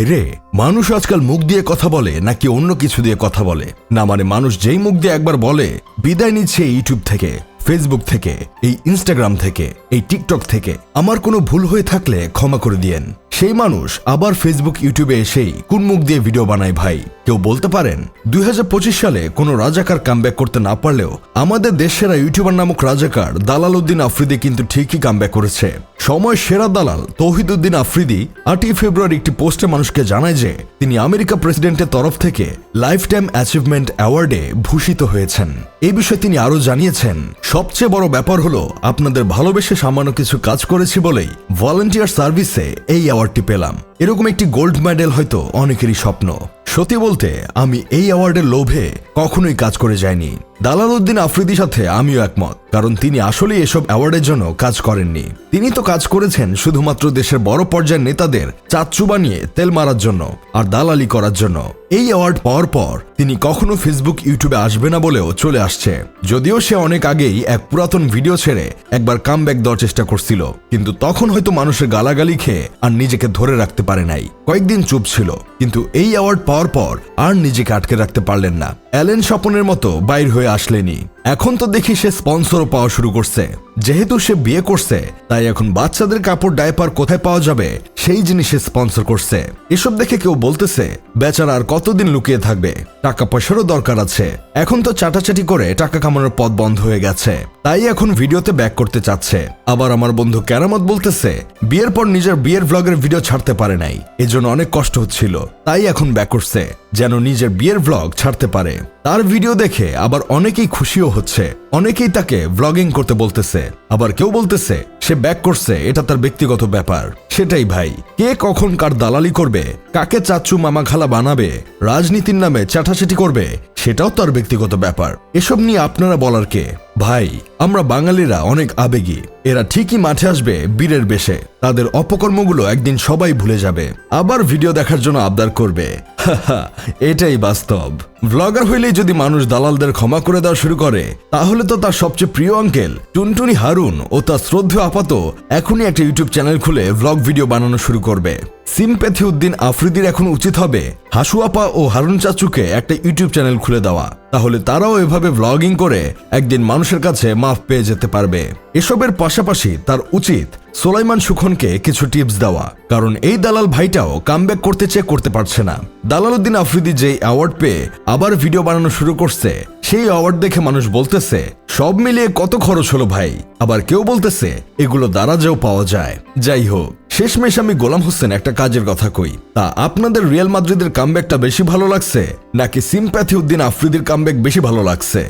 ভাইরে মানুষ আজকাল মুখ দিয়ে কথা বলে নাকি অন্য কিছু দিয়ে কথা বলে? না মানে মানুষ যেই মুখ দিয়ে একবার বলে, বিদায় নিচ্ছে ইউটিউব থেকে, ফেসবুক থেকে, এই ইনস্টাগ্রাম থেকে, এই টিকটক থেকে। আমার কোনো ভুল হয়ে থাকলে ক্ষমা করে দিয়েন। সেই মানুষ আবার ফেসবুক ইউটিউবে এসেই কোন মুখ দিয়ে ভিডিও বানায় ভাই। কেউ বলতে পারেন, দুই হাজার পঁচিশ সালে কোনো রাজাকার কামব্যাক করতে না পারলেও আমাদের দেশেরা ইউটিউবার নামক রাজাকার দালাল উদ্দিন আফ্রিদি কিন্তু ঠিকই কামব্যাক করেছে। সময় সেরা দালাল তৌহিদুদ্দিন আফ্রিদি আটই ফেব্রুয়ারি একটি পোস্টে মানুষকে জানায় যে তিনি আমেরিকা প্রেসিডেন্টের তরফ থেকে লাইফ টাইম অ্যাচিভমেন্ট অ্যাওয়ার্ডে ভূষিত হয়েছেন। এই বিষয়ে তিনি আরও জানিয়েছেন, সবচেয়ে বড় ব্যাপার হলো আপনাদের ভালোবেসে সামান্য কিছু কাজ করেছি বলেই ভলান্টিয়ার সার্ভিসে এই অ্যাওয়ার্ডটি পেলাম। এরকম একটি গোল্ড মেডেল হয়তো অনেকেরই স্বপ্ন। সত্যি বলতে, আমি এই অ্যাওয়ার্ডের লোভে কখনোই কাজ করে যাইনি। দালাল উদ্দিন আফ্রিদির সাথে আমিও একমত, কারণ তিনি আসলে এসব অ্যাওয়ার্ডের জন্য কাজ করেননি। তিনি তো কাজ করেছেন শুধুমাত্র দেশের বড় পর্যায়ের নেতাদের চাচ্চু বানিয়ে তেল মারার জন্য আর দালালি করার জন্য। এই অ্যাওয়ার্ড পাওয়ার পর তিনি কখনো ফেসবুক, ইউটিউবে আসবে না বলেও চলে আসছে। যদিও সে অনেক আগেই এক পুরাতন ভিডিও ছেড়ে একবার কাম ব্যাক দেওয়ার চেষ্টা করছিল, কিন্তু তখন হয়তো মানুষের গালাগালি খেয়ে আর নিজেকে ধরে রাখতে পারে নাই। কয়েকদিন চুপ ছিল, কিন্তু এই অ্যাওয়ার্ড পাওয়ার পর আর নিজেকে আটকে রাখতে পারলেন না। অ্যালেন স্বপনের মতো বাইর হয়ে আসলেনি। এখন তো দেখি সে স্পন্সরও পাওয়া শুরু করছে। যেহেতু সে বিয়ে করছে, তাই এখন বাচ্চাদের কাপড় ডায়পার কোথায় পাওয়া যাবে সেই জিনিসে স্পন্সর করছে। এসব দেখে কেউ বলতেছে, বেচারা আর কতদিন লুকিয়ে থাকবে? টাকা পয়সারও দরকার আছে। এখন তো চাটাচাটি করে টাকা কামানোর পথ বন্ধ হয়ে গেছে। তাই এখন ভিডিওতে ব্যাক করতে চাচ্ছে। আবার আমার বন্ধু ক্যারামত বলতেছে, বিয়ের পর নিজের বিয়ের ভ্লগের ভিডিও ছাড়তে পারে নাই। এজন্য অনেক কষ্ট হচ্ছিল। তাই এখন ব্যাক করছে, যেন নিজের বিয়ের ভ্লগ ছাড়তে পারে। তার ভিডিও দেখে আবার অনেকেই খুশিও হচ্ছে। অনেকেই তাকে ভ্লগিং করতে বলতেছে। আবার কেউ বলতেছে সে ব্যাক করছে, এটা তার ব্যক্তিগত ব্যাপার। সেটাই ভাই, কে কখন কার দালালি করবে, কাকে চাচ্চু মামা খালা বানাবে, রাজনীতির নামে চাটাচাটি করবে, সেটাও তার ব্যক্তিগত ব্যাপার। এসব নিয়ে আপনারা বলার কে? ভাই, আমরা বাঙালিরা অনেক আবেগী। এরা ঠিকই মাঠে আসবে বীরের বেশে। তাদের অপকর্মগুলো একদিন সবাই ভুলে যাবে। আবার ভিডিও দেখার জন্য আবদার করবে। এটাই বাস্তব। ভ্লগার হইলেই যদি মানুষ দালালদের ক্ষমা করে দেওয়া শুরু করে, তাহলে তো তার সবচেয়ে প্রিয় আঙ্কেল টুনটুনি হারুন ও তার শ্রদ্ধেয় আপাত এখনই একটা ইউটিউব চ্যানেল খুলে ভ্লগ ভিডিও বানানো শুরু করবে। সিমপ্যাথি উদ্দিন আফ্রিদির এখন উচিত হবে। হাসুয়াপা ও হারুন চাচুকে একটা ইউটিউব চ্যানেল খুলে দেওয়া। তাহলে তারাও এভাবে ভ্লগিং করে একদিন মানুষের কাছে মাফ পেয়ে যেতে পারবে। এসবের পাশাপাশি তার উচিত সোলাইমান সুখনকে কিছু টিপস দেওয়া। কারণ এই দালাল ভাইটাও কামব্যাক করতে চেয়ে করতে পারছে না। দালাল উদ্দিন আফ্রিদি যে অ্যাওয়ার্ড পেয়ে আবার ভিডিও বানানো শুরু করছে, সেই অ্যাওয়ার্ড দেখে মানুষ বলতেছে, সব মিলিয়ে কত খরচ হলো ভাই? আবার কেউ বলতেছে, এগুলো দ্বারা যেও পাওয়া যায়। যাই হোক। শেষমেশ আমি গোলাম হোসেন একটা কাজের কথা কই। তা আপনাদের রিয়াল মাদ্রিদের কামব্যাকটা বেশি ভালো লাগছে, নাকি সিম্প্যাথি উদ্দিন আফ্রিদির কামব্যাক বেশি ভালো লাগছে?